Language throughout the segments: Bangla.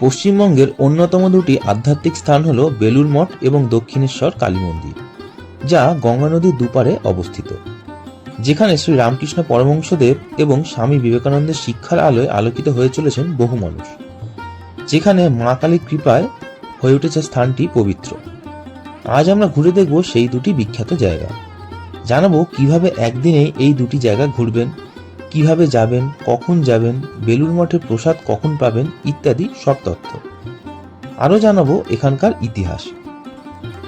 পশ্চিমবঙ্গের অন্যতম দুটি আধ্যাত্মিক স্থান হল বেলুর মঠ এবং দক্ষিণেশ্বর কালী মন্দির, যা গঙ্গা নদীর দুপারে অবস্থিত। যেখানে শ্রী রামকৃষ্ণ পরমহংসদেব এবং স্বামী বিবেকানন্দের শিক্ষার আলোয় আলোকিত হয়ে চলেছেন বহু মানুষ। যেখানে মা কালীর কৃপায় হয়ে উঠেছে স্থানটি পবিত্র। আজ আমরা ঘুরে দেখব সেই দুটি বিখ্যাত জায়গা। জানাব কীভাবে একদিনে এই দুটি জায়গা ঘুরবেন কীভাবে যাবেন, কখন যাবেন বেলুর মঠে প্রসাদ কখন পাবেন ইত্যাদি সব তথ্য। আরও জানাব এখানকার ইতিহাস।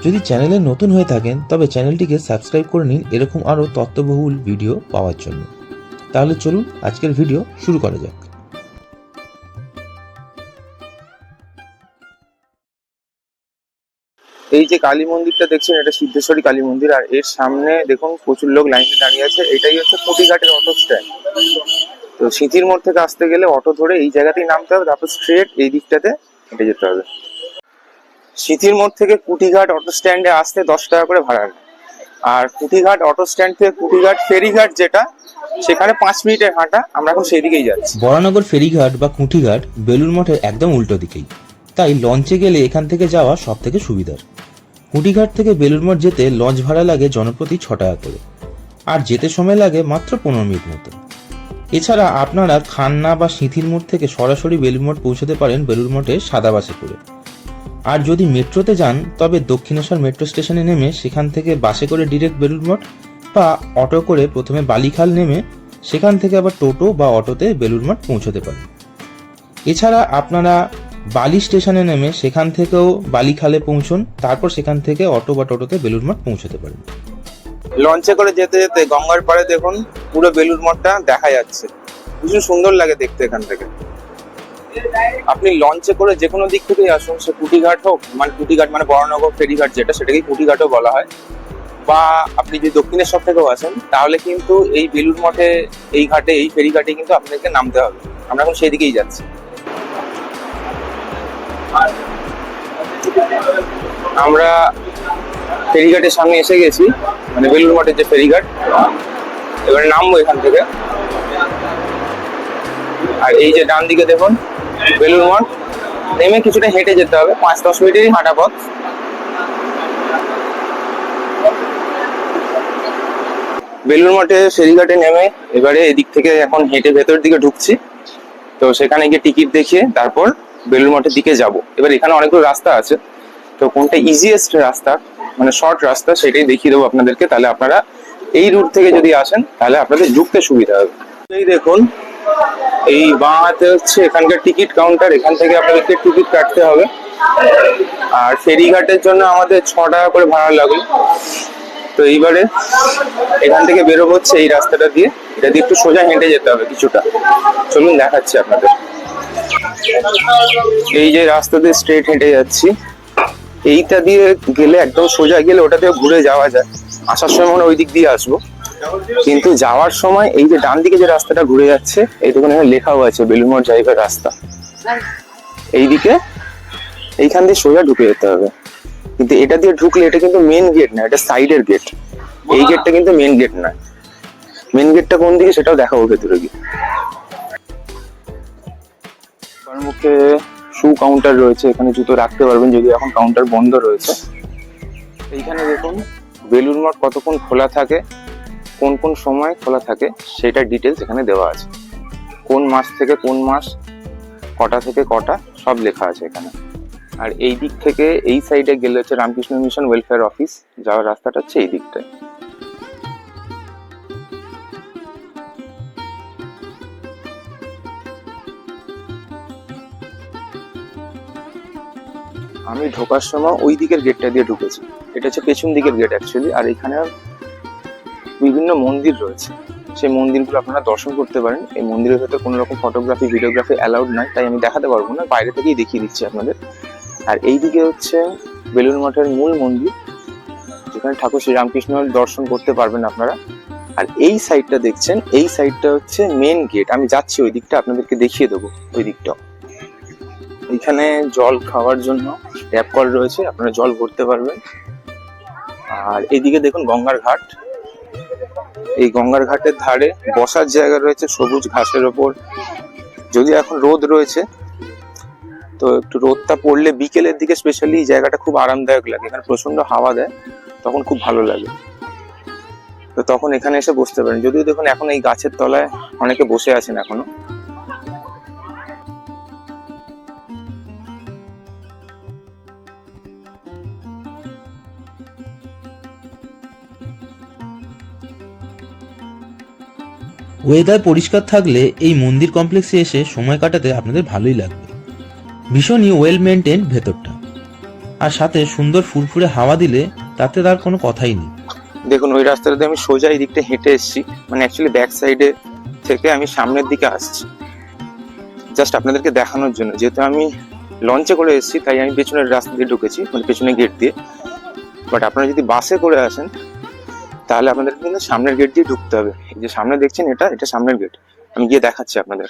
যদি চ্যানেলে নতুন হয়ে থাকেন, তবে চ্যানেলটিকে সাবস্ক্রাইব করে নিন এরকম আরও তথ্যবহুল ভিডিও পাওয়ার জন্য। তাহলে চলুন আজকের ভিডিও শুরু করা যাক। এই যে কালী মন্দিরটা দেখছেন, এটা সিদ্ধেশ্বরী কালী মন্দির। আর এর সামনে দেখুন, প্রচুর লোক লাইনে দাঁড়িয়ে আছে। এটাই হচ্ছে পুঁটিঘাটের অটো স্ট্যান্ড তো সিঁথির মোড় থেকে আসতে গেলে অটো ধরে এই জায়গাতেই নামতে হবে। তারপর স্ট্রেট এই দিকটাতে হেঁটে যেতে হবে। সিঁথির মোড় থেকে কুটিঘাট অটো স্ট্যান্ডে আসতে দশ টাকা করে ভাড়া আর কুটিঘাট অটো স্ট্যান্ড থেকে কুটিঘাট ফেরিঘাট যেটা, সেখানে পাঁচ মিনিটের হাঁটা। আমরা এখন সেই দিকেই যাচ্ছি। বরানগর ফেরিঘাট বা খুঁটিঘাট বেলুর মঠের একদম উল্টো দিকেই। তাই লঞ্চে গেলে এখান থেকে যাওয়া সব থেকে সুবিধার। খুঁটিঘাট থেকে বেলুর মঠ যেতে লঞ্চ ভাড়া লাগে জনপ্রতি ছ টাকা করে। আর যেতে সময় লাগে মাত্র পনেরো মিনিট মতো। এছাড়া আপনারা খান্না বা সিঁথির মোড় থেকে সরাসরি বেলুর মঠ পৌঁছতে পারেন বেলুর মঠে সাদা বাসে করে। আর যদি মেট্রোতে যান, তবে দক্ষিণেশ্বর মেট্রো স্টেশনে নেমে সেখান থেকে বাসে করে ডিরেক্ট বেলুর মঠ বা অটো করে প্রথমে বালিখাল নেমে সেখান থেকে আবার টোটো বা অটোতে বেলুর মঠ পৌঁছতে পারেন। এছাড়া আপনারা বালি স্টেশনে নেমে সেখান থেকেও বালিখালে পৌঁছন, তারপর সেখান থেকে অটো বা টোটোতে বেলুর মঠ পৌঁছতে পারেন। লঞ্চে করে যেতে যেতে গঙ্গার পাড়ে দেখুন, পুরো বেলুর মঠটা দেখা যাচ্ছে। ভীষণ সুন্দর লাগে দেখতে এখান থেকে। আপনি লঞ্চে করে যে কোনো দিক থেকেই আসুন, সে কুটিঘাট হোক মানে কুটিঘাট মানে বড়নগর, ফেরিঘাট যেটা, সেটাকেই কুটিঘাটও বলা হয়। বা আপনি যদি দক্ষিণেশ্বর থেকেও আসেন, তাহলে কিন্তু এই বেলুর মঠে, এই ঘাটে, এই ফেরিঘাটে কিন্তু আপনাদেরকে নামতে হবে। আমরা এখন সেই দিকেই যাচ্ছি। আমরা ফেরিঘাটের সামনে এসে গেছি মানে বেলুর মঠের যে ফেরিঘাট, এবারে নামবো এখান থেকে। আর এই যে ডান দিকে দেখুন বেলুর মঠ, নেমে কিছুটা হেঁটে যেতে হবে, পাঁচ দশ মিনিটেরই হাঁটা পথ। বেলুর মঠে ফেরিঘাটে নেমে এবারে এদিক থেকে এখন হেঁটে ভেতর দিকে ঢুকছি। তো সেখানে গিয়ে টিকিট দেখিয়ে তারপর বেলুর মঠের দিকে যাব। এবার এখানে অনেকগুলো রাস্তা আছে। তো কোনটা ইজিয়েস্ট রাস্তা মানে শর্ট রাস্তা সেটাই দেখিয়ে দেবো আপনাদেরকে। তাহলে আপনারা এই রুট থেকে যদি আসেন, তাহলে আপনাদের ঢুকতে সুবিধা হবে। এই দেখুন, এই বাঁ হাতে হচ্ছে এখানকার টিকিট কাউন্টার এখান থেকে আপনাদেরকে টিকিট কাটতে হবে। আর ফেরিঘাটের জন্য আমাদের ছ টাকা করে ভাড়া লাগল তো এইবারে এখান থেকে বেরোবো হচ্ছে এই রাস্তাটা দিয়ে। এটা দিয়ে একটু সোজা হেঁটে যেতে হবে কিছুটা। চলুন দেখাচ্ছি আপনাদের। এই যে রাস্তা দিয়ে স্ট্রেট হেঁটে যাচ্ছি, এইটা দিয়ে গেলে একদম সোজা গেলে ওটা দিয়ে ঘুরে যাওয়া যায়। আসার সময় মনে ওই দিক দিয়ে আসব। কিন্তু যাওয়ার সময় এই যে ডান দিকে যে রাস্তাটা ঘুরে যাচ্ছে এইটুকু এখানে লেখাও আছে বেলুমোড় জায়গার রাস্তা। এইদিকে এইখান দিয়ে সোজা ঢুকে যেতে হবে। কিন্তু এটা দিয়ে ঢুকলে এটা কিন্তু মেন গেট না, এটা সাইডের গেট এই গেটটা কিন্তু মেন গেট না। মেন গেটটা কোন দিকে সেটাও দেখাবো ভেতরে গিয়ে। তার মুখে শু কাউন্টার রয়েছে, এখানে জুতো রাখতে পারবেন যদি এখন কাউন্টার বন্ধ রয়েছে। এইখানে দেখুন বেলুর মঠ কতক্ষণ খোলা থাকে, কোন কোন সময় খোলা থাকে, সেটা ডিটেলস এখানে দেওয়া আছে। কোন মাস থেকে কোন মাস, কটা থেকে কটা, সব লেখা আছে এখানে। আর এই দিক থেকে এই সাইডে গেলে হচ্ছে রামকৃষ্ণ মিশন ওয়েলফেয়ার অফিস যাওয়ার রাস্তাটা হচ্ছে এই দিকটায়। আমি ঢোকার সময় ওই দিকের গেটটা দিয়ে ঢুকেছি। এটা হচ্ছে পেছন দিকের গেট অ্যাকচুয়ালি আর এখানে বিভিন্ন মন্দির রয়েছে। সেই মন্দিরগুলো আপনারা দর্শন করতে পারেন। এই মন্দিরের ভেতর কোনো রকম ফটোগ্রাফি ভিডিওগ্রাফি অ্যালাউড নয় তাই আমি দেখাতে পারব না। বাইরে থেকেই দেখিয়ে দিচ্ছি আপনাদের। আর এই দিকে হচ্ছে বেলুর মঠের মূল মন্দির, যেখানে ঠাকুর শ্রীরামকৃষ্ণের দর্শন করতে পারবেন আপনারা। আর এই সাইডটা দেখছেন, এই সাইডটা হচ্ছে মেন গেট আমি যাচ্ছি ওই দিকটা, আপনাদেরকে দেখিয়ে দেবো ওই দিকটা এখানে জল খাওয়ার জন্য ট্যাপ কল রয়েছে, আপনারা জল ভরতে পারবেন। আর এইদিকে দেখুন গঙ্গার ঘাট। এই গঙ্গার ঘাটের ধারে বসার জায়গা রয়েছে সবুজ ঘাসের ওপর। যদি এখন রোদ রয়েছে, তো একটু রোদটা পড়লে বিকেলের দিকে স্পেশালি জায়গাটা খুব আরামদায়ক লাগে। এখানে প্রচণ্ড হাওয়া দেয়, তখন খুব ভালো লাগে। তো তখন এখানে এসে বসতে পারেন। যদিও দেখুন এখন এই গাছের তলায় অনেকে বসে আছেন এখনও। ওয়েদার পরিষ্কার থাকলে এই মন্দির কমপ্লেক্সে এসে সময় কাটাতে আপনাদের ভালোই লাগবে। ভীষণই ওয়েল মেনটেন ভেতরটা। আর সাথে সুন্দর ফুরফুরে হাওয়া দিলে তাতে তার কোনো কথাই নেই। দেখুন, ওই রাস্তাটা দিয়ে আমি সোজা এই দিকটা হেঁটে এসেছি। মানে অ্যাকচুয়ালি ব্যাক সাইডে থেকে আমি সামনের দিকে আসছি। জাস্ট আপনাদেরকে দেখানোর জন্য। যেহেতু আমি লঞ্চে করে এসেছি, তাই আমি পেছনের রাস্তা দিয়ে ঢুকেছি মানে পেছনের গেট দিয়ে। বাট আপনারা যদি বাসে করে আসেন তাহলে আপনাদের কিন্তু সামনের গেট দিয়ে ঢুকতে হবে। এই যে সামনে দেখছেন এটা এটা সামনের গেট আমি গিয়ে দেখাচ্ছি আপনাদের।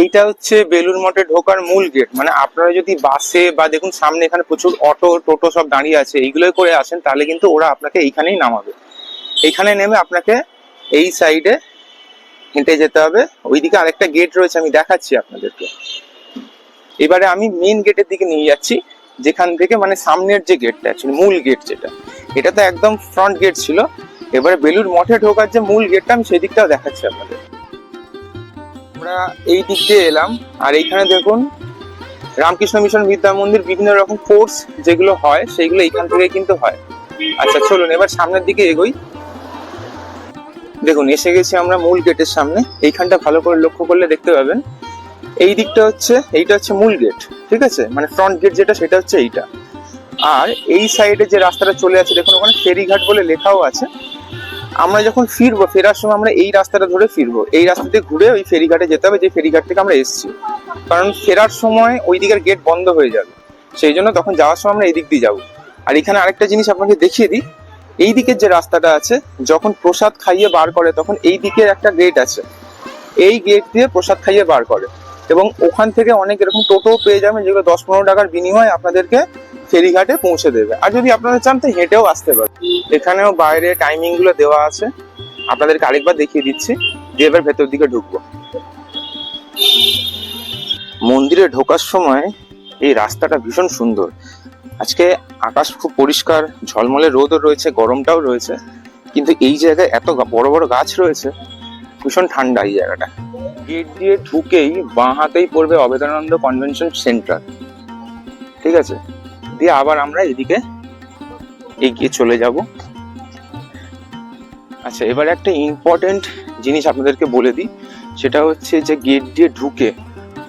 এইটা হচ্ছে বেলুর মঠে ঢোকার মূল গেট মানে আপনারা যদি বাসে বা দেখুন সামনে এখানে প্রচুর অটো টোটো সব দাঁড়িয়ে আছে, এইগুলোই করে আসেন, তাহলে কিন্তু ওরা আপনাকে এইখানেই নামাবে। এইখানে নেমে আপনাকে এই সাইডে হেঁটে যেতে হবে। ওইদিকে আরেকটা গেট রয়েছে, আমি দেখাচ্ছি আপনাদেরকে। এবারে আমি মেন গেটের দিকে নিয়ে যাচ্ছি, যেখান থেকে মানে সামনের যে গেটটা মূল গেট যেটা, এটা তো একদম ফ্রন্ট গেট ছিল। এবারে বেলুর মঠে ঢোকার যে মূল গেটটা আমি সেই দিকটাও দেখাচ্ছি আপনাদের। আমরা এই দিক দিয়ে এলাম, আর এইখানে দেখুন, রামকৃষ্ণ মিশন বিদ্যা মন্দির, বিভিন্ন রকম কোর্স যেগুলো হয়, সেইগুলো এইখান থেকে কিন্তু হয়। আচ্ছা চলুন, এবার সামনের দিকে এগোই। দেখুন, এসে গেছি আমরা মূল গেটের সামনে। এইখানটা ভালো করে লক্ষ্য করলে দেখতে পাবেন। এই দিকটা হচ্ছে, এইটা হচ্ছে মূল গেট ঠিক আছে? মানে ফ্রন্ট গেট যেটা, সেটা হচ্ছে এইটা। আর এই সাইডে যে রাস্তাটা চলে আছে দেখুন ওখানে ফেরিঘাট বলে লেখাও আছে। আমরা যখন ফিরবো, ফেরার সময় আমরা এই রাস্তাটা ধরে ফিরবো। এই রাস্তা দিয়ে ঘুরে ওই ফেরিঘাটে যেতে হবে, যে ফেরিঘাট থেকে আমরা এসেছি। কারণ ফেরার সময় ওই দিকের গেট বন্ধ হয়ে যাবে। সেই জন্য তখন যাওয়ার সময় আমরা এই দিক দিয়ে যাব। আর এখানে আরেকটা জিনিস আপনাকে দেখিয়ে দিই। এই দিকের যে রাস্তাটা আছে, যখন প্রসাদ খাইয়ে বার করে, তখন এই দিকের একটা গেট আছে। এই গেট দিয়ে প্রসাদ খাইয়ে বার করে। এবং ওখান থেকে অনেক এরকম টোটো পেয়ে যাবেন, যেগুলো দশ পনেরো টাকার বিনিময়ে আপনাদেরকে ফেরিঘাটে পৌঁছে দেবে। আর যদি আপনারা চান তো হেঁটেও আসতে পারেন। এখানেও বাইরে টাইমিংগুলো দেওয়া আছে। আপনাদেরকে আরেকবার দেখিয়ে দিচ্ছি দিয়ে এবার ভেতর দিকে ঢুকবো। মন্দিরে ঢোকার সময় এই রাস্তাটা ভীষণ সুন্দর। আজকে আকাশ খুব পরিষ্কার, ঝলমলে রোদও রয়েছে, গরমটাও রয়েছে। কিন্তু এই জায়গায় এত বড় বড় গাছ রয়েছে, ভীষণ ঠান্ডা এই জায়গাটা। গেট দিয়ে ঢুকেই বাঁ হাতেই পড়বে অবেদানন্দ কনভেনশন সেন্টার। ঠিক আছে? দিয়ে আবার আমরা এদিকে এগিয়ে চলে যাব। আচ্ছা এবার একটা ইম্পর্টেন্ট জিনিস আপনাদেরকে বলে দিই। সেটা হচ্ছে যে গেট দিয়ে ঢুকে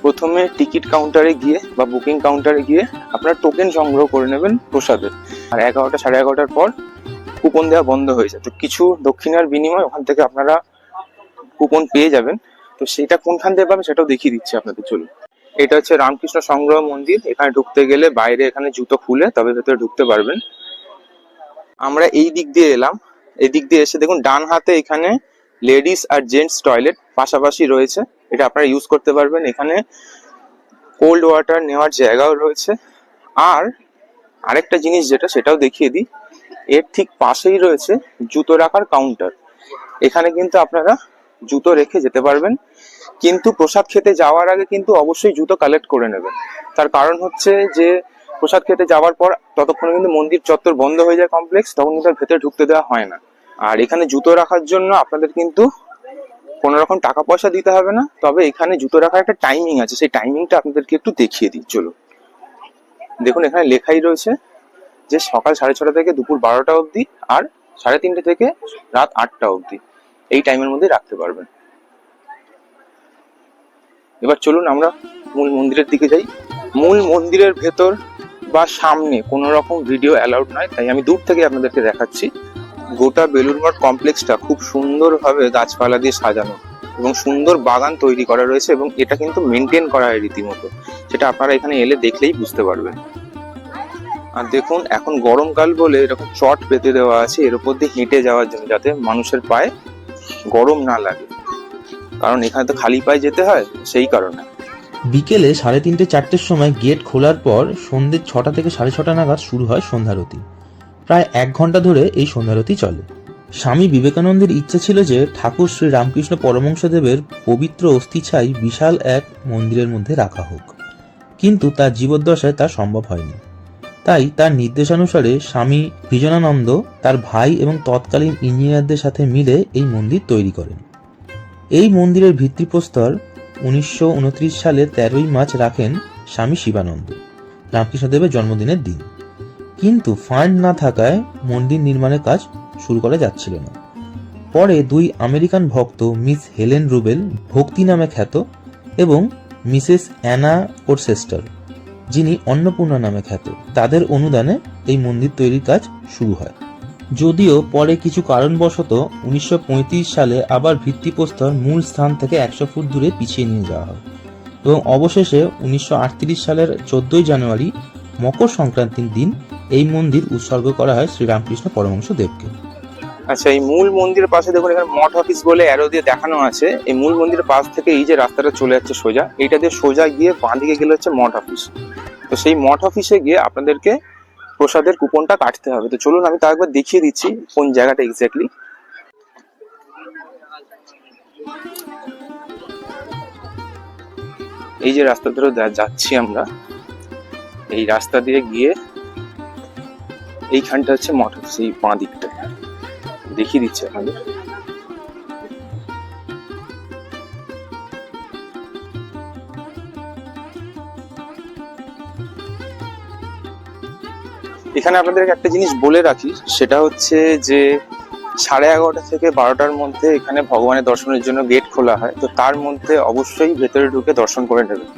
প্রথমে টিকিট কাউন্টারে গিয়ে বা বুকিং কাউন্টারে গিয়ে আপনারা টোকেন সংগ্রহ করে নেবেন প্রসাদের। আর এগারোটা সাড়ে এগারোটার পর কুপন দেওয়া বন্ধ হয়ে যায়। তো কিছু দক্ষিণার বিনিময়ে ওখান থেকে আপনারা কুপন পেয়ে যাবেন। তো সেটা কোনখান থেকে পাবেন সেটাও দেখিয়ে দিচ্ছি আপনাদের, চলুন। এটা হচ্ছে রামকৃষ্ণ সংগ্রহ মন্দির। এখানে ঢুকতে গেলে বাইরে এখানে জুতো খুলে তবে ভেতরে ঢুকতে পারবেন। আমরা এই দিক দিয়ে এলাম। এই দিক দিয়ে এসে দেখুন, ডান হাতে এখানে লেডিস আর জেন্টস টয়লেট পাশাপাশি রয়েছে। এটা আপনারা ইউজ করতে পারবেন। এখানে কোল্ড ওয়াটার নেওয়ার জায়গাও রয়েছে। আর আরেকটা জিনিস যেটা, সেটাও দেখিয়ে দিই। এর ঠিক পাশেই রয়েছে জুতো রাখার কাউন্টার। এখানে কিন্তু আপনারা জুতো রেখে যেতে পারবেন। কিন্তু প্রসাদ খেতে যাওয়ার আগে কিন্তু অবশ্যই জুতো কালেক্ট করে নেবেন। তার কারণ হচ্ছে যে, প্রসাদ খেতে যাওয়ার পর ততক্ষণে কিন্তু মন্দির চত্বর বন্ধ হয়ে যায় কমপ্লেক্স তখন কিন্তু ভেতরে ঢুকতে দেওয়া হয় না। আর এখানে জুতো রাখার জন্য আপনাদের কিন্তু কোনো রকম টাকা পয়সা দিতে হবে না। তবে এখানে জুতো রাখার একটা টাইমিং আছে, সেই টাইমিংটা আপনাদেরকে একটু দেখিয়ে দিই চলো দেখুন, এখানে লেখাই রয়েছে যে সকাল সাড়ে ছটা থেকে দুপুর বারোটা অবধি আর সাড়ে তিনটে থেকে রাত আটটা অবধি। এই টাইমের মধ্যে রাখতে পারবেন। এবার চলুন আমরা মূল মন্দিরের দিকে যাই। মূল মন্দিরের ভেতর বা সামনে কোনো রকম ভিডিও অ্যালাউড নয়, তাই আমি দূর থেকে আপনাদেরকে দেখাচ্ছি। গোটা বেলুর মঠ কমপ্লেক্সটা খুব সুন্দরভাবে গাছপালা দিয়ে সাজানো এবং সুন্দর বাগান তৈরি করা রয়েছে এবং এটা কিন্তু মেনটেন করা হয় রীতিমতো। সেটা আপনারা এখানে এলে দেখলেই বুঝতে পারবেন। আর দেখুন, এখন গরমকাল বলে এরকম চট পেতে দেওয়া আছে, এর উপর দিয়ে হেঁটে যাওয়ার জন্য যাতে মানুষের পায়ে গরম না লাগে। কারণ এখানে তো খালি পায়ে যেতে হয়, সেই কারণে। বিকেলে সাড়ে তিনটে, চারটের সময় গেট খোলার পর সন্ধ্যে ছটা থেকে সাড়ে ছটা নাগাদ শুরু হয় সন্ধ্যারতি। প্রায় এক ঘণ্টা ধরে এই সন্ধ্যারতি চলে। স্বামী বিবেকানন্দের ইচ্ছে ছিল যে ঠাকুর শ্রী রামকৃষ্ণ পরমংসদেবের পবিত্র অস্থি ছাই বিশাল এক মন্দিরের মধ্যে রাখা হোক। কিন্তু তার জীবদ্দশায় তা সম্ভব হয়নি। তাই তার নির্দেশানুসারে স্বামী বিজনানন্দ তার ভাই এবং তৎকালীন ইঞ্জিনিয়ারদের সাথে মিলে এই মন্দির তৈরি করেন। এই মন্দিরের ভিত্তিপ্রস্তর উনিশশো উনত্রিশ সালে তেরোই মার্চ রাখেন স্বামী শিবানন্দ, রামকৃষ্ণদেবের জন্মদিনের দিন। কিন্তু ফান্ড না থাকায় মন্দির নির্মাণের কাজ শুরু করা যাচ্ছিল না। পরে দুই আমেরিকান ভক্ত মিস হেলেন রুবেল ভক্তি নামে খ্যাত এবং মিসেস অ্যানা ওরসেস্টার যিনি অন্নপূর্ণা নামে খ্যাত। তাদের অনুদানে এই মন্দির তৈরির কাজ শুরু হয়। যদিও পরে কিছু কারণবশত উনিশশো পঁয়ত্রিশ সালে আবার ভিত্তিপ্রস্তর মূল স্থান থেকে একশো ফুট দূরে পিছিয়ে নিয়ে যাওয়া হয় এবং অবশেষে উনিশশো আটত্রিশ সালের চোদ্দই জানুয়ারি মকর সংক্রান্তির দিন এই মন্দির উৎসর্গ করা হয় শ্রীরামকৃষ্ণ পরমহংস দেবকে আচ্ছা এই মূল মন্দিরের পাশে দেখুন এখানে মঠ অফিস বলে অ্যারো দিয়ে দেখানো আছে। এই মূল মন্দিরের পাশ থেকে এই যে রাস্তাটা চলে যাচ্ছে সোজা, এইটা দিয়ে সোজা গিয়ে বাঁ দিকে গেলে হচ্ছে মঠ অফিস তো সেই মঠ অফিসে গিয়ে আপনাদেরকে প্রসাদের কুপনটা কাটতে হবে। তো চলুন আমি তা একবার দেখিয়ে দিচ্ছি কোন জায়গাটা এক্স্যাক্টলি এই যে রাস্তা ধরে যাচ্ছি আমরা, এই রাস্তা দিয়ে গিয়ে এইখানটা হচ্ছে মঠ অফিস এই বাঁ দিকটা দেখিয়ে দিচ্ছে আপনাদের এখানে আপনাদেরকে একটা জিনিস বলে রাখি, সেটা হচ্ছে যে সাড়ে এগারোটা থেকে বারোটার মধ্যে এখানে ভগবানের দর্শনের জন্য গেট খোলা হয়। তো তার মধ্যে অবশ্যই ভেতরে ঢুকে দর্শন করে নেবেন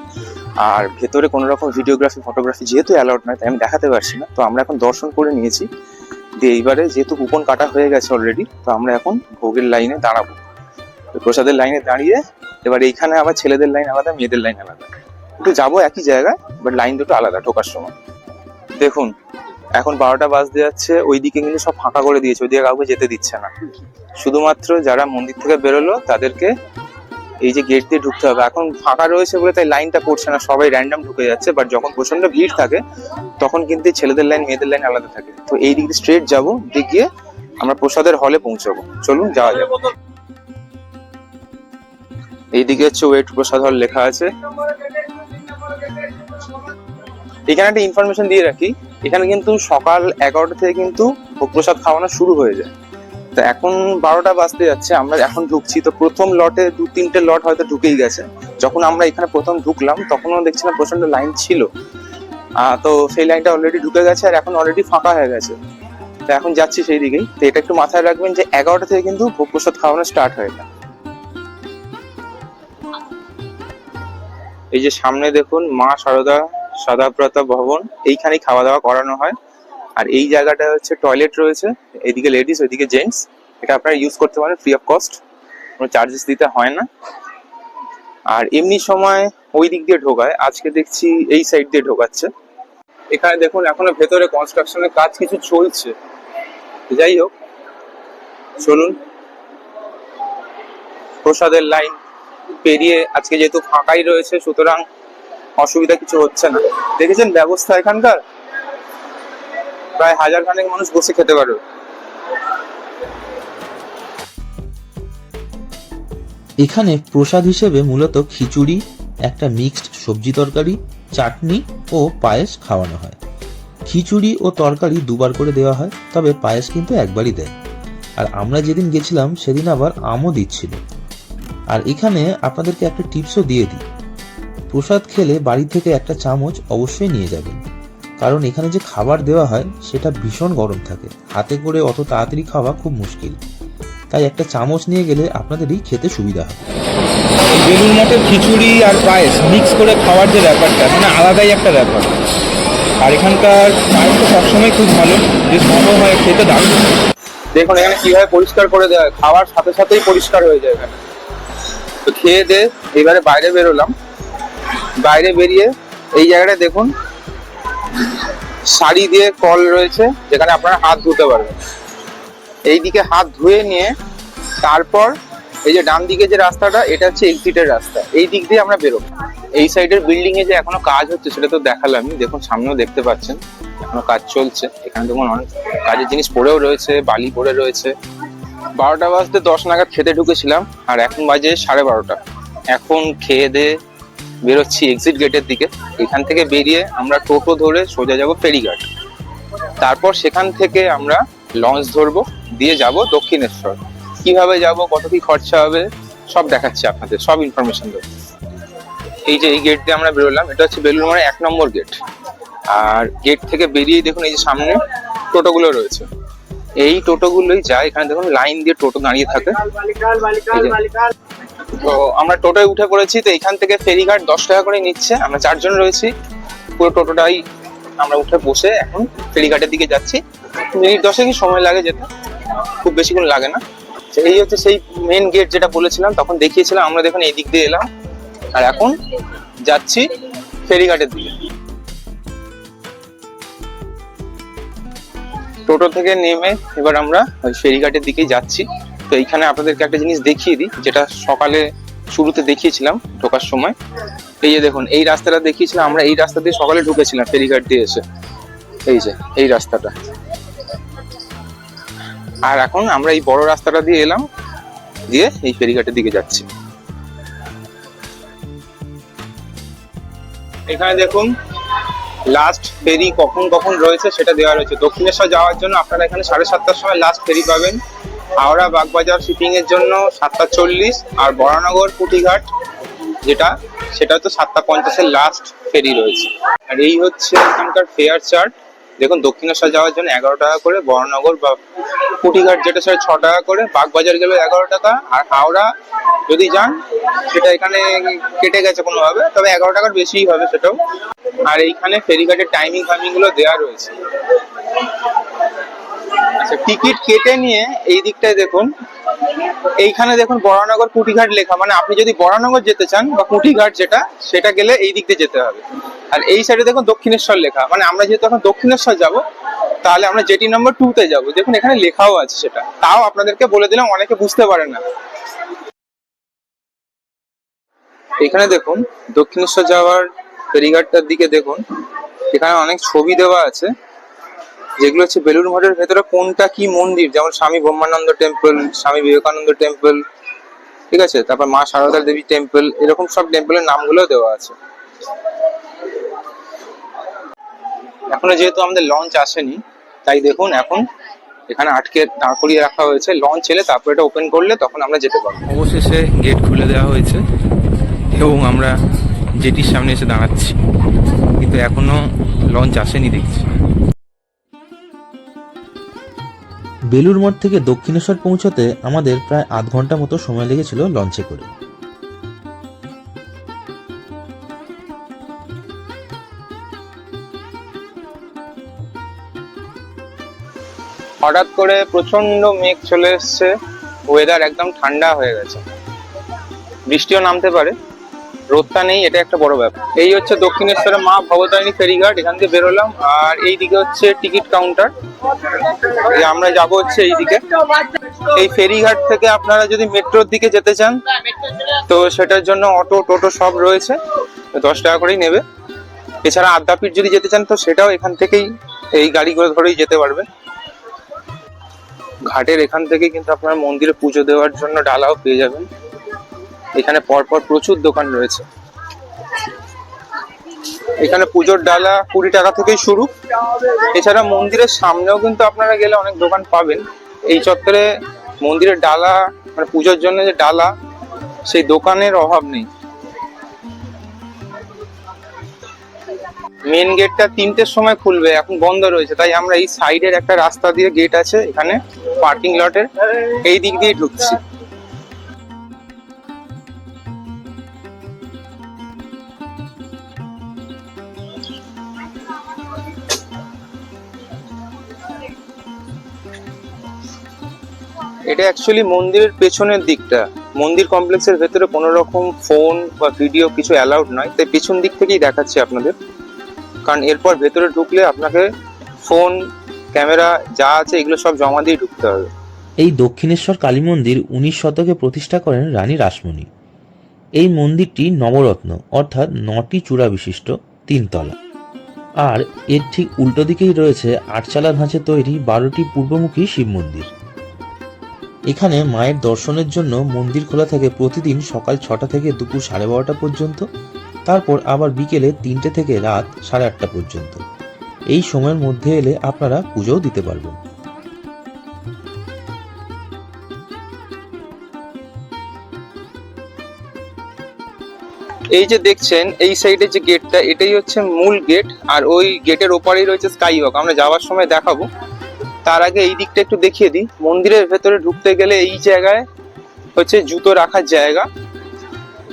আর ভেতরে কোনো রকম ভিডিওগ্রাফি, ফটোগ্রাফি যেহেতু অ্যালাউড নয়, তাই আমি দেখাতে পারছি না। তো আমরা এখন দর্শন করে নিয়েছি। দিয়ে এইবারে যেহেতু কুপন কাটা হয়ে গেছে অলরেডি তো আমরা এখন ভোগের লাইনে দাঁড়াবো। প্রসাদের লাইনে দাঁড়িয়ে এবার এইখানে আবার ছেলেদের লাইন আলাদা, মেয়েদের লাইন আলাদা। একটু যাব একই জায়গায় বাট লাইন দুটো আলাদা ঢোকার সময়। দেখুন, এখন বারোটা বাজতে যাচ্ছে, ওইদিকে কিন্তু সব ফাঁকা করে দিয়েছে, ওইদিকে কাউকে যেতে দিচ্ছে না। শুধুমাত্র যারা মন্দির থেকে বেরোলো, তাদেরকে এই যে গেট দিয়ে ঢুকতে হবে। এখন ফাঁকা রয়েছে বলে তাই লাইনটা পড়ছে না, সবাই র্যান্ডম ঢুকে যাচ্ছে বাট যখন প্রচণ্ড ভিড় থাকে, তখন কিন্তু ছেলেদের লাইন মেয়েদের লাইন আলাদা থাকে। তো এই দিক স্ট্রেট যাব দিক গিয়ে আমরা প্রসাদের হলে পৌঁছাবো। চলুন, যাওয়া যাবে এইদিকে হচ্ছে ওয়েট প্রসাদ হল লেখা আছে। এখানে একটা ইনফরমেশন দিয়ে রাখি, এখানে কিন্তু সকাল এগারোটা থেকে কিন্তু ভোগ প্রসাদ খাওয়ানো শুরু হয়ে যায়। তো এখন বারোটা বাজতে যাচ্ছে, আমরা এখন ঢুকছি। তো প্রথম লটে দু তিনটে লট হয়তো ঢুকেই গেছে। যখন আমরা এখানে প্রথম ঢুকলাম, তখনও দেখছিলাম প্রচণ্ড লাইন ছিল। তো সেই লাইনটা অলরেডি ঢুকে গেছে আর এখন অলরেডি ফাঁকা হয়ে গেছে। তো এখন যাচ্ছি সেই দিকেই। তো এটা একটু মাথায় রাখবেন যে এগারোটা থেকে কিন্তু ভোগ প্রসাদ খাওয়ানো স্টার্ট হয়ে যায় এই যে সামনে দেখুন, মা সারদা সদাব্রতা ভবন, এইখানেই খাওয়া দাওয়া করানো হয়। আর এই জায়গাটা হচ্ছে টয়লেট রয়েছে। এদিকে লেডিস ওইদিকে জেন্টস এটা আপনারা ইউজ করতে পারেন ফ্রি অফ কস্ট কোনো চার্জেস দিতে হয় না। আর এমনি সময় ওই দিক দিয়ে ঢোকায়। আজকে দেখছি এই সাইড দিয়ে ঢোকাচ্ছে। এখানে দেখুন, এখনও ভেতরে কনস্ট্রাকশনের কাজ কিছু চলছে। যাই হোক, চলুন। প্রসাদের লাইন পেরিয়ে আজকে যেহেতু ফাঁকাই রয়েছে, সুতরাং অসুবিধা কিছু হচ্ছে না। দেখেছেন ব্যবস্থা এখানকার? প্রায় হাজার খানেক মানুষ বসে খেতে পারবে। এখানে প্রসাদ হিসেবে মূলত খিচুড়ি, একটা মিক্সড সবজি তরকারি, চাটনি ও পায়েস খাওয়ানো হয়। খিচুড়ি ও তরকারি দুবার করে দেওয়া হয়, তবে পায়েস কিন্তু একবারই দেয়। আর আমরা যেদিন গেছিলাম, সেদিন আবার আমও দিচ্ছিল। আর এখানে আপনাদেরকে একটা টিপসও দিয়ে দিই। প্রসাদ খেলে বাড়ি থেকে একটা চামচ অবশ্যই নিয়ে যাবেন। কারণ এখানে যে খাবার দেওয়া হয় সেটা ভীষণ গরম থাকে। হাতে করে অত তাড়াতাড়ি খাওয়া খুব মুশকিল। তাই একটা চামচ নিয়ে গেলে আপনাদেরই খেতে সুবিধা হবে। এই বেলুর মঠের খিচুড়ি আর পায়েস মিক্স করে খাওয়ার যে ব্যাপারটা মানে আলাদাই একটা ব্যাপার। আর এখানকার পায়েস তো সবসময় খুব ভালো যে সম্ভব হয় খেতে দারুণ। দেখুন এখানে কীভাবে পরিষ্কার করে দেওয়া হয় খাওয়ার সাথে সাথেই পরিষ্কার হয়ে যায় এখানে। তো খেয়ে দে এবারে বাইরে বেরোলাম। বাইরে বেরিয়ে এই জায়গাটায় দেখুন শাড়ি দিয়ে কল রয়েছে, যেখানে আপনারা হাত ধুতে পারবেন। এইদিকে হাত ধুয়ে নিয়ে তারপর এই যে ডান দিকে যে রাস্তাটা, এটা হচ্ছে এক্সিটের রাস্তা। এই দিক দিয়ে আমরা বেরোবো। এই সাইডের বিল্ডিং এ যে এখনও কাজ হচ্ছে, সেটা তো দেখালামই। দেখুন, সামনেও দেখতে পাচ্ছেন, এখনও কাজ চলছে। এখানে দেখুন অনেক কাজের জিনিস পড়েও রয়েছে, বালি পড়ে রয়েছে। বারোটা বাজতে দশ নাগাদ খেতে ঢুকেছিলাম, আর এখন বাজে সাড়ে বারোটা। এখন খেয়ে দে বেরোচ্ছি এক্সিট গেটের দিকে। এখান থেকে বেরিয়ে আমরা টোটো ধরে সোজা যাব ফেরিঘাট। তারপর সেখান থেকে আমরা লঞ্চ ধরবো, দিয়ে যাব দক্ষিণেশ্বর। কীভাবে যাব, কত কি খরচা হবে, সব দেখাচ্ছি আপনাদের, সব ইনফরমেশন দেবো। এই যে এই গেট দিয়ে আমরা বেরোলাম, এটা হচ্ছে মনে এক নম্বর গেট আর গেট থেকে বেরিয়ে দেখুন এই যে সামনে টোটোগুলো রয়েছে। এই টোটোগুলোই যায়। এখানে দেখুন, লাইন দিয়ে টোটো দাঁড়িয়ে থাকে। তো আমরা টোটোয় উঠে পড়েছি, তো এখান থেকে ফেরিঘাট দশ টাকা করে নিচ্ছে। আমরা চারজন রয়েছি। পুরো টোটোটাই আমরা উঠে বসে এখন ফেরিঘাটের দিকে যাচ্ছি। মিনিট দশেকই সময় লাগে যেতে। খুব বেশিক্ষণ লাগে না। এই হচ্ছে সেই মেন গেট যেটা বলেছিলাম, তখন দেখিয়েছিলাম। আমরা দেখুন, এই দিক দিয়ে এলাম। আর এখন যাচ্ছি ফেরিঘাটের দিকে। টোটো থেকে নেমে এবার আমরা ওই ফেরিঘাটের দিকেই যাচ্ছি। তো এইখানে আপনাদেরকে একটা জিনিস দেখিয়ে দিই, যেটা সকালে শুরুতে দেখিয়েছিলাম ঢোকার সময়। এই যে দেখুন, এই রাস্তাটা দেখিয়েছিলাম, আমরা এই রাস্তা দিয়ে সকালে ঢুকেছিলাম ফেরিঘাট দিয়ে এসে। এই যে, এই রাস্তাটা। আর এখন আমরা এই বড় রাস্তাটা দিয়ে এলাম, দিয়ে এই ফেরিঘাটের দিকে যাচ্ছি। এখানে দেখুন লাস্ট ফেরি কখন কখন রয়েছে সেটা দেওয়া রয়েছে। দক্ষিণেশ্বর যাওয়ার জন্য আপনারা এখানে সাড়ে সাতটার সময় লাস্ট ফেরি পাবেন। হাওড়া বাগবাজার শিপিং এর জন্য সাতটা চল্লিশ, আর বরানগর পুটিঘাট যেটা সেটা তো সাতটা পঞ্চাশের লাস্ট ফেরি রয়েছে। আর এই হচ্ছে এখানকার ফেয়ার চার্ট দেখুন, দক্ষিণেশ্বর যাওয়ার জন্য এগারো টাকা করে বরানগর বা কুটিঘাট যেটা সেটা ছ টাকা করে, বাগবাজার গেলে এগারো টাকা। আর হাওড়া যদি যান, সেটা এখানে কেটে গেছে কোনোভাবে, তবে এগারো টাকার বেশিই হবে সেটাও। আর এইখানে ফেরিঘাটের টাইমিং ফাইমিংগুলো দেওয়া রয়েছে। আচ্ছা টিকিট কেটে নিয়ে এই দিকটায় দেখুন। এইখানে দেখুন বরানগর কুটিঘাট লেখা। মানে আপনি যদি বরানগর যেতে চান বা কুটিঘাট যেটা, সেটা গেলে এই দিক দিয়ে যেতে হবে। আর এই সাইডে দেখুন দক্ষিণেশ্বর লেখা। মানে আমরা যেহেতু এখন দক্ষিণেশ্বর যাব, তাহলে আমরা জেটি নাম্বার টু তে যাব। দেখুন এখানে লেখাও আছে সেটা। তাও আপনাদেরকে বলে দিলাম, অনেকে বুঝতে পারে না। এখানে দেখুন, দক্ষিণেশ্বর যাওয়ার ফেরিঘাটটার দিকে দেখুন, এখানে অনেক ছবি দেওয়া আছে। যেগুলো হচ্ছে বেলুর মঠের ভেতরে কোনটা কি মন্দির? যেমন স্বামী ব্রহ্মানন্দ টেম্পল স্বামী বিবেকানন্দ টেম্পল ঠিক আছে? তারপর মা সারদা দেবী টেম্পল এরকম সব টেম্পলের নামগুলো দেওয়া আছে। এখনও যেহেতু আমাদের লঞ্চ আসেনি তাই দেখুন এখন এখানে আটকে দাঁড় করিয়ে রাখা হয়েছে। লঞ্চ এলে তারপর এটা ওপেন করলে তখন আমরা যেতে পারব। অবশেষে গেট খুলে দেওয়া হয়েছে এবং আমরা জেটির সামনে এসে দাঁড়াচ্ছি। কিন্তু এখনও লঞ্চ আসেনি দেখছি। বেলুর মঠ থেকে দক্ষিণেশ্বর পৌঁছতে আমাদের প্রায় আধ ঘণ্টা মতো সময় লেগেছিল লঞ্চে করে। হঠাৎ করে প্রচণ্ড মেঘ চলে এসছে ওয়েদার একদম ঠান্ডা হয়ে গেছে। বৃষ্টিও নামতে পারে, রোদটা নেই, এটা একটা বড় ব্যাপার। এই হচ্ছে দক্ষিণেশ্বরের মা ভবতারিণী ফেরিঘাট, এখান থেকে বেরোলাম আর এই দিকে হচ্ছে টিকিট কাউন্টার আমরা যাব হচ্ছে এই দিকে এই ফেরিঘাট থেকে আপনারা যদি মেট্রোর দিকে যেতে চান, তো সেটার জন্য অটো, টোটো সব রয়েছে। দশ টাকা করেই নেবে। এছাড়া আদ্যাপীঠ যদি যেতে চান, তো সেটাও এখান থেকেই এই গাড়িগুলো ধরেই যেতে পারবেন। ঘাটের এখান থেকে কিন্তু আপনার মন্দিরে পুজো দেওয়ার জন্য ডালাও পেয়ে যাবেন। এখানে পরপর প্রচুর দোকান রয়েছে। এখানে পুজোর ডালা কুড়ি টাকা থেকেই শুরু। এছাড়া মন্দিরের সামনেও কিন্তু আপনারা গেলে অনেক দোকান পাবেন। এই চত্বরে মন্দিরের ডালা মানে পুজোর জন্য যে ডালা, সেই দোকানের অভাব নেই। মেন গেটটা তিনটের সময় খুলবে, এখন বন্ধ রয়েছে, তাই আমরা এই সাইডের একটা রাস্তা দিয়ে গেট আছে, এখানে পার্কিং লটের এই দিক দিয়ে ঢুকছি। এটা অ্যাকচুয়ালি মন্দিরের পেছনের দিকটা। মন্দির কমপ্লেক্সের ভেতরে কোনো রকম ফোন বা ভিডিও কিছু অ্যালাউড নয়, তাই পেছন দিক থেকেই দেখাচ্ছি আপনাদের। কারণ এরপর ভেতরে ঢুকলে আপনাকে ফোন ক্যামেরা যা আছে এগুলো সব জমা দিয়ে ঢুকতে হবে। এই দক্ষিণেশ্বর কালী মন্দির উনিশ শতকে প্রতিষ্ঠা করেন রানী রাসমণি। এই মন্দিরটি নবরত্ন, অর্থাৎ নটি চূড়া বিশিষ্ট, তিনতলা। আর এর ঠিক উল্টো দিকেই রয়েছে আটচালা ধাঁচে তৈরি বারোটি পূর্বমুখী শিব মন্দির। এখানে মায়ের দর্শনের জন্য মন্দির খোলা থাকে প্রতিদিন সকাল ছটা থেকে দুপুর সাড়ে বারোটা পর্যন্ত। তারপর আবার বিকেলে তিনটে থেকে রাত সাড়ে আটটা পর্যন্ত। এই সময়ের মধ্যে এলে আপনারা পুজোও দিতে পারবেন। এই যে দেখছেন, এই সাইডে যে গেটটা, এটাই হচ্ছে মূল গেট, আর ওই গেটের ওপারেই রয়েছে স্কাই ওয়াক আমরা যাওয়ার সময় দেখাবো। তার আগে এই দিকটা একটু দেখিয়ে দিই। মন্দিরের ভেতরে ঢুকতে গেলে এই জায়গায় হচ্ছে জুতো রাখার জায়গা।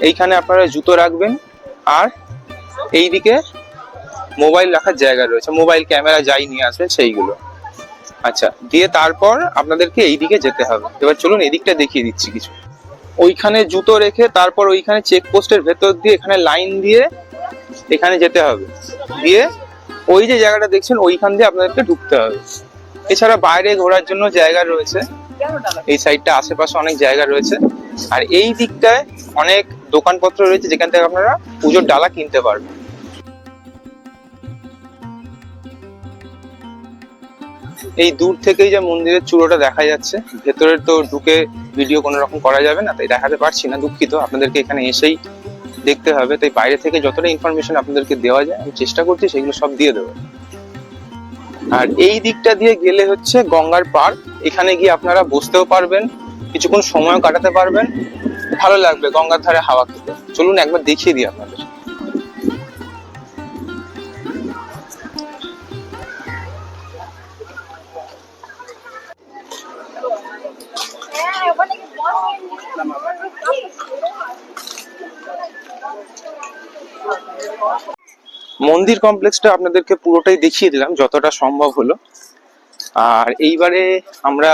এইখানে আপনারা জুতো রাখবেন। আর এইদিকে মোবাইল রাখার জায়গা রয়েছে। মোবাইল, ক্যামেরা যাই নিয়ে আসবেন সেইগুলো। আচ্ছা দিয়ে তারপর আপনাদেরকে এইদিকে যেতে হবে। এবার চলুন এদিকটা দেখিয়ে দিচ্ছি কিছু। ওইখানে জুতো রেখে তারপর ওইখানে চেকপোস্টের ভেতর দিয়ে এখানে লাইন দিয়ে এখানে যেতে হবে। দিয়ে ওই যে জায়গাটা দেখছেন, ওইখান দিয়ে আপনাদেরকে ঢুকতে হবে। এছাড়া বাইরে ঘোরার জন্য জায়গা রয়েছে। এই সাইডটা আশেপাশে অনেক জায়গা রয়েছে। আর এই দিকটায় অনেক দোকানপত্র রয়েছে যেখান থেকে আপনারা পুজোর ডালা কিনতে পারবেন। এই দূর থেকেই যে মন্দিরের চূড়োটা দেখা যাচ্ছে, ভেতরে তো ঢুকে ভিডিও কোনো রকম করা যাবে না, তাই দেখাতে পারছি না, দুঃখিত। আপনাদেরকে এখানে এসেই দেখতে হবে। তাই বাইরে থেকে যতটা ইনফরমেশন আপনাদেরকে দেওয়া যায়, আমি চেষ্টা করছি সেগুলো সব দিয়ে দেবো। আর এই দিকটা দিয়ে গেলে হচ্ছে গঙ্গার পার্ক এখানে গিয়ে আপনারা বসতেও পারবেন, কিছুক্ষণ সময় কাটাতে পারবেন। ভালো লাগবে গঙ্গার ধারে হাওয়া খেতে। চলুন একবার দেখিয়ে দিই আপনাদের। মন্দির কমপ্লেক্সটা আপনাদেরকে পুরোটাই দেখিয়ে দিলাম, যতটা সম্ভব হলো। আর এইবারে আমরা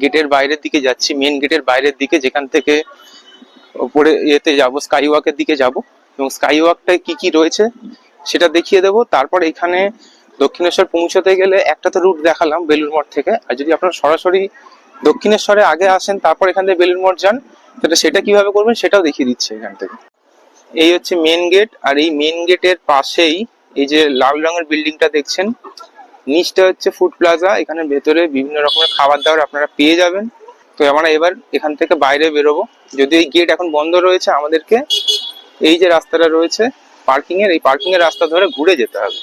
গেটের বাইরের দিকে যাচ্ছি মেন গেটের বাইরের দিকে, যেখান থেকে উপরে ইয়েতে যাব স্কাই ওয়াকের দিকে যাব। এবং স্কাই ওয়াকটায় কি কি রয়েছে সেটা দেখিয়ে দেবো। তারপর এখানে দক্ষিণেশ্বর পৌঁছতে গেলে একটা তো রুট দেখালাম বেলুর মঠ থেকে। আর যদি আপনারা সরাসরি দক্ষিণেশ্বরে আগে আসেন, তারপর এখান থেকে বেলুর মঠ যান, তাহলে সেটা কীভাবে করবেন সেটাও দেখিয়ে দিচ্ছে এখান থেকে। এই হচ্ছে মেন গেট আর এই মেন গেটের পাশেই এই যে লাল রঙের বিল্ডিংটা দেখছেন, নিচটা হচ্ছে ফুড প্লাজা এখানে ভেতরে বিভিন্ন রকমের খাবার দাবার আপনারা পেয়ে যাবেন। তো আমরা এবার এখান থেকে বাইরে বেরোবো। যদি এই গেট এখন বন্ধ রয়েছে, আমাদেরকে এই যে রাস্তাটা রয়েছে পার্কিং এর, এই পার্কিং এর রাস্তা ধরে ঘুরে যেতে হবে।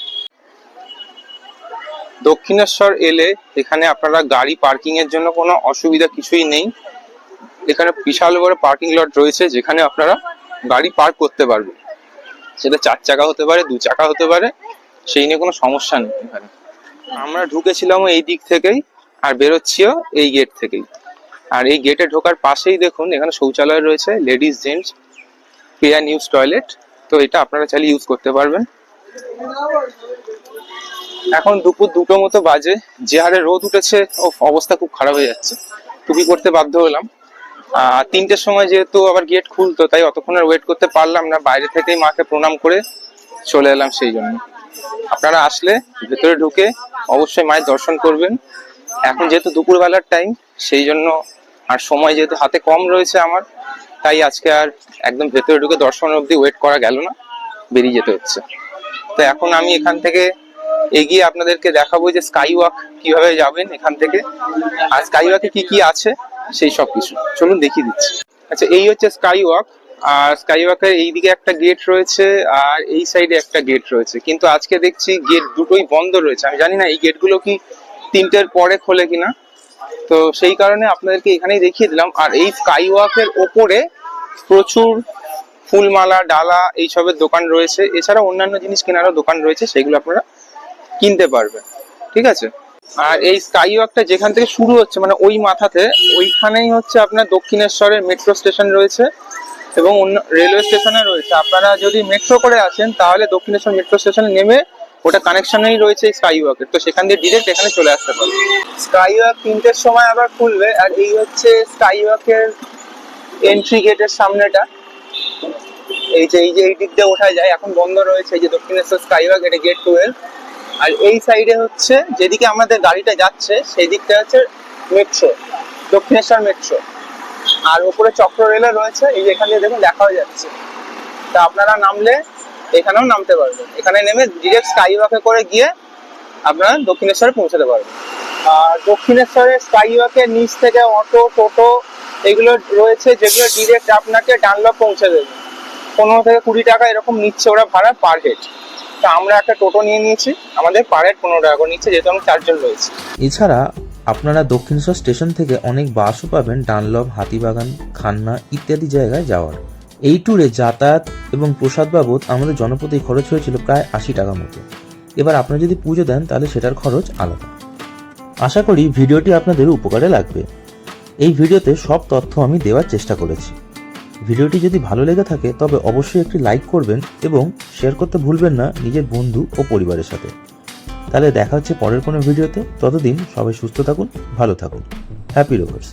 দক্ষিণেশ্বর এলে এখানে আপনারা গাড়ি পার্কিং এর জন্য কোনো অসুবিধা কিছুই নেই। এখানে বিশাল বড় পার্কিং লট রয়েছে, যেখানে আপনারা গাড়ি পার্ক করতে পারবেন। সেটা চার চাকা হতে পারে, দু চাকা হতে পারে, সেই নিয়ে কোনো সমস্যা নেই। এখানে আমরা ঢুকেছিলাম এই দিক থেকেই, আর বেরোচ্ছিও এই গেট থেকেই। আর এই গেটে ঢোকার পাশেই দেখুন, এখানে শৌচালয় রয়েছে লেডিস জেন্টস পেয়ার ইউজ টয়লেট তো এটা আপনারা চাইলে ইউজ করতে পারবেন। এখন দুপুর দুটো মতো বাজে, যে হারে রোদ উঠেছে ও অবস্থা খুব খারাপ হয়ে যাচ্ছে। টুপি করতে বাধ্য হলাম? আহ তিনটের সময় যেহেতু আবার গেট খুলতো, তাই অতক্ষণ আর ওয়েট করতে পারলাম না। বাইরে থেকেই মাকে প্রণাম করে চলে এলাম সেই জন্য। আপনারা আসলে ভেতরে ঢুকে অবশ্যই মায়ের দর্শন করবেন। এখন যেহেতু দুপুরবেলার টাইম সেই জন্য আর সময় যেহেতু হাতে কম রয়েছে আমার, তাই আজকে আর একদম ভেতরে ঢুকে দর্শন অবধি ওয়েট করা গেল না, বেরিয়ে যেতে হচ্ছে। তো এখন আমি এখান থেকে এগিয়ে আপনাদেরকে দেখাবো যে স্কাই ওয়াক কীভাবে যাবেন এখান থেকে, আর স্কাই ওয়াকে কি কি আছে, সেই সব কিছু। চলুন দেখিয়ে দিচ্ছি। আচ্ছা এই হচ্ছে স্কাই ওয়াক আর স্কাই ওয়াকের এইদিকে একটা গেট রয়েছে, আর এই সাইডে একটা গেট রয়েছে। কিন্তু আজকে দেখছি গেট দুটোই বন্ধ রয়েছে। আমি জানি না, এই গেটগুলো কি তিনটের পরে খোলে কিনা। তো সেই কারণে আপনাদেরকে এখানেই দেখিয়ে দিলাম। আর এই স্কাই ওয়াকের ওপরে প্রচুর ফুলমালা, ডালা এইসবের দোকান রয়েছে। এছাড়া অন্যান্য জিনিস কেনারও দোকান রয়েছে, সেগুলো আপনারা কিনতে পারবেন। ঠিক আছে? আর এই স্কাই ওয়াকটা যেখান থেকে শুরু হচ্ছে মানে ওই মাথাতে, ওইখানেই হচ্ছে আপনার দক্ষিণেশ্বরের মেট্রো স্টেশন রয়েছে এবং অন্য রেলওয়ে স্টেশনে রয়েছে। আপনারা যদি মেট্রো করে আসেন, তাহলে দক্ষিণেশ্বর মেট্রো স্টেশনে নেমে ওটা কানেকশনেই রয়েছে স্কাই ওয়াকের তো সেখান দিয়ে ডিরেক্ট এখানে চলে আসতে পারবে। স্কাই ওয়াক তিনটের সময় আবার খুলবে, আর এই হচ্ছে স্কাই ওয়াকের এন্ট্রি গেটের সামনেটা। এই যে এই যে এই দিক দিয়ে ওঠা যায়, এখন বন্ধ রয়েছে এই যে দক্ষিণেশ্বর স্কাই ওয়াক এটা গেট টুয়েলভ আর এই সাইডে হচ্ছে, যেদিকে আমাদের গাড়িটা যাচ্ছে সেই দিকটা হচ্ছে মেট্রো দক্ষিণেশ্বর মেট্রো আর উপরে চক্র রেলও রয়েছে, এই যে এখান দিয়ে দেখুন, দেখাও যাচ্ছে। তা আপনারা নামলে এখানেও নামতে পারবেন এখানে নেমে ডিরেক্ট স্কাই ওয়াকে করে গিয়ে আপনারা দক্ষিণেশ্বরে পৌঁছাতে পারবেন। আর দক্ষিণেশ্বরে স্কাই ওয়াকের নিচ থেকে অটো টোটো এগুলো রয়েছে যেগুলো ডিরেক্ট আপনাকে ডানলপ পৌঁছে দেবে। পনেরো থেকে কুড়ি টাকা এরকম নিচ্ছে ওরা ভাড়া পার হেড তো আমরা একটা টোটো নিয়ে নিয়েছি, আমাদের পার হেড পনেরো টাকা করে নিচ্ছে, যেহেতু আমরা চারজন রয়েছি। এছাড়া আপনারা দক্ষিণেশ্বর স্টেশন থেকে অনেক বাসও পাবেন ডানলভ হাতিবাগান, খান্না ইত্যাদি জায়গায় যাওয়ার। এই ট্যুরে যাতায়াত এবং প্রসাদ বাবদ আমাদের জনপ্রতি খরচ হয়েছিল প্রায় আশি টাকা মতো। এবার আপনারা যদি পুজো দেন, তাহলে সেটার খরচ আলাদা। আশা করি ভিডিওটি আপনাদের উপকারে লাগবে। এই ভিডিওতে সব তথ্য আমি দেওয়ার চেষ্টা করেছি। ভিডিওটি যদি ভালো লেগে থাকে, তবে অবশ্যই একটি লাইক করবেন এবং শেয়ার করতে ভুলবেন না নিজের বন্ধু ও পরিবারের সাথে। তাহলে দেখা হচ্ছে পরের কোনো ভিডিওতে। ততদিন সবাই সুস্থ থাকুন, ভালো থাকুন। Happy rovers